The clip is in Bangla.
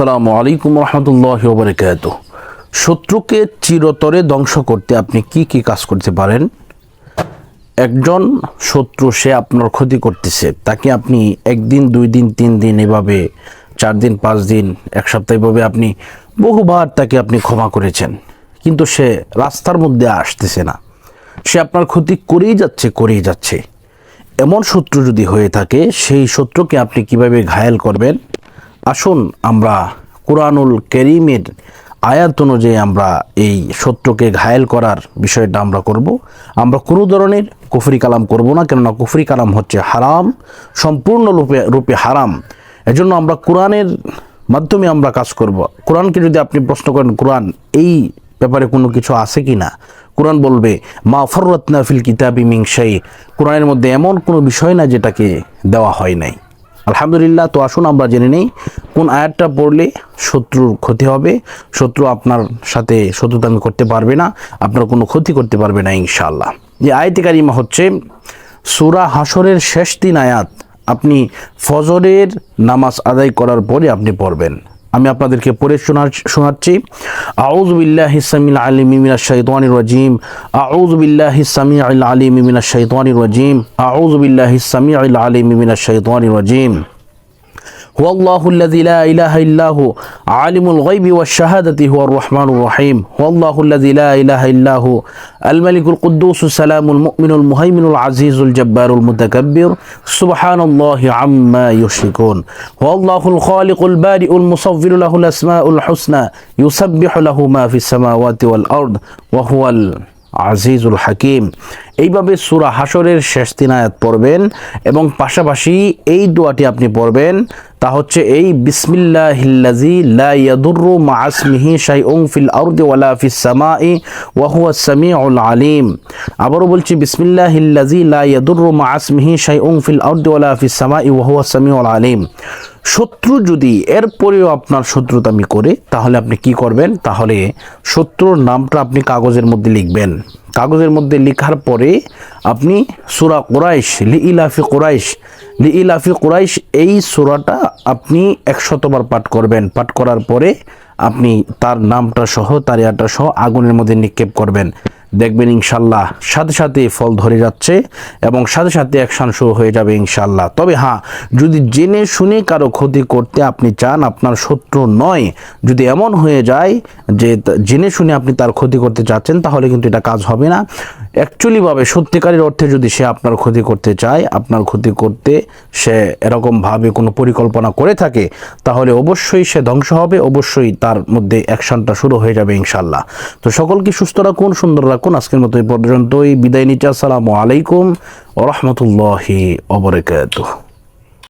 আসসালামু আলাইকুম রহমতুল্লাহ বরকাত শত্রুকে চিরতরে ধ্বংস করতে আপনি কি কি কাজ করতে পারেন? একজন শত্রু, সে আপনার ক্ষতি করতেছে, তাকে আপনি একদিন, দুই দিন, তিন দিন এভাবে, চার দিন, পাঁচ দিন, এক সপ্তাহ এভাবে আপনি বহুবার তাকে আপনি ক্ষমা করেছেন। কিন্তু সে রাস্তার মধ্যে আসতেছে না। সে আপনার ক্ষতি করেই যাচ্ছে করেই যাচ্ছে। এমন শত্রু যদি হয়ে থাকে, সেই শত্রুকে আপনি কীভাবে ঘায়েল করবেন? আসুন আমরা কোরআনুল করিমের আয়াত অনুযায়ী আমরা এই সত্যকে ঘায়েল করার বিষয়টা আমরা করব। আমরা কোনো ধরনের কুফরি কালাম করব না, কেননা কুফরি কালাম হচ্ছে হারাম, সম্পূর্ণ রূপে রূপে হারাম। এজন্য আমরা কোরআনের মাধ্যমে আমরা কাজ করব। কোরআনকে যদি আপনি প্রশ্ন করেন, কোরআন এই ব্যাপারে কোনো কিছু আছে কি না? কোরআন বলবে, মা ফররত্না কিতাবি মিংসাই কোরআনের মধ্যে এমন কোনো বিষয় না যেটাকে দেওয়া হয় নাই। আলহামদুলিল্লাহ, তো আসুন আমরা জেনে নেই কোন আয়াতটা পড়লে শত্রুর ক্ষতি হবে। শত্রু আপনার সাথে শত্রুতামি করতে পারবে না, আপনার কোনো ক্ষতি করতে পারবে না ইনশাআল্লাহ। যে আয়তি কারিমা হচ্ছে, সুরা হাসরের শেষ দিন আয়াত আপনি ফজরের নামাজ আদায় করার পরে আপনি পড়বেন। আমি আপনাদেরকে পড়ে শোনা শোনাচ্ছি। আউযু বিল্লাহি সামিল আলিম মিনাশ শাইতানির রাজিম। আউযু বিল্লাহি আল আলিম মিনাশ শাইতানির রাজিম। বিল্লাহ বিল্লাহি আল আলিম মিনাশ শাইতানির রাজিম। والله الذي لا إله إلا هو عالم الغيب والشهادة هو الرحمن الرحيم. والله الذي لا إله إلا هو الملك القدوس السلام المؤمن المهيمن العزيز الجبار المتكبر. سبحان الله عما يشركون. والله الخالق البارئ المصور له الأسماء الحسنى. يسبح له ما في السماوات والأرض. وهو العزيز الحكيم. এইভাবে সুরা হাসরের শেষ তিন আয়াত পড়বেন এবং পাশাপাশি এই দোয়াটি আপনি পড়বেন, তা হচ্ছে এই বিসমিল্লাহিল্লাজি লা ইয়াদুররু মা আসমিহি শাইউন ফিল আরদি ওয়ালা ফিস সামাই ওয়া হুয়া সামিউল আলিম। আবারও বলছি বিসমিল্লাহিল্লাজি লা ইয়াদুররু মা আসমিহি শাইউন ফিল আরদি ওয়ালা ফিস সামাই ওয়া হুয়া সামিউল আলিম। শত্রু যদি, এরপরেও আপনার শত্রুতামি করে, তাহলে আপনি কি করবেন? তাহলে শত্রুর নামটা আপনি কাগজের মধ্যে লিখবেন। কাগজের মধ্যে লেখার পরে আপনি সুরা কোরাইশ লি ইলাফি কোরাইশ লি ইলাফি কোরাইশ, এই সুরাটা আপনি একশতবার পাঠ করবেন। পাঠ করার পরে আপনি তার নামটা সহ, তার ইয়াটা সহ আগুনের মধ্যে নিক্ষেপ করবেন। দেখবেন ইনশাল্লাহ সাথে সাথে ফল ধরে যাচ্ছে এবং সাথে সাথে অ্যাকশান শুরু হয়ে যাবে ইনশাল্লাহ। তবে হ্যাঁ যদি জেনে শুনে কারও ক্ষতি করতে আপনি চান, আপনার শত্রু নয়, যদি এমন হয়ে যায় যে জেনে শুনে আপনি তার ক্ষতি করতে চাচ্ছেন, তাহলে কিন্তু এটা কাজ হবে না। অ্যাকচুয়ালিভাবে সত্যিকারের অর্থে যদি সে আপনার ক্ষতি করতে চায়, আপনার ক্ষতি করতে সে এরকমভাবে কোনো পরিকল্পনা করে থাকে, তাহলে অবশ্যই সে ধ্বংস হবে, অবশ্যই তার মধ্যে অ্যাকশনটা শুরু হয়ে যাবে ইনশাল্লাহ তো সকলকে সুস্থ রাখুন, সুন্দর রাখুন, আজকের মতো এই পর্যন্তই। বিদায় নিচ্ছে, আসসালামু আলাইকুম রহমতুল্লাহি অবরকাতুহ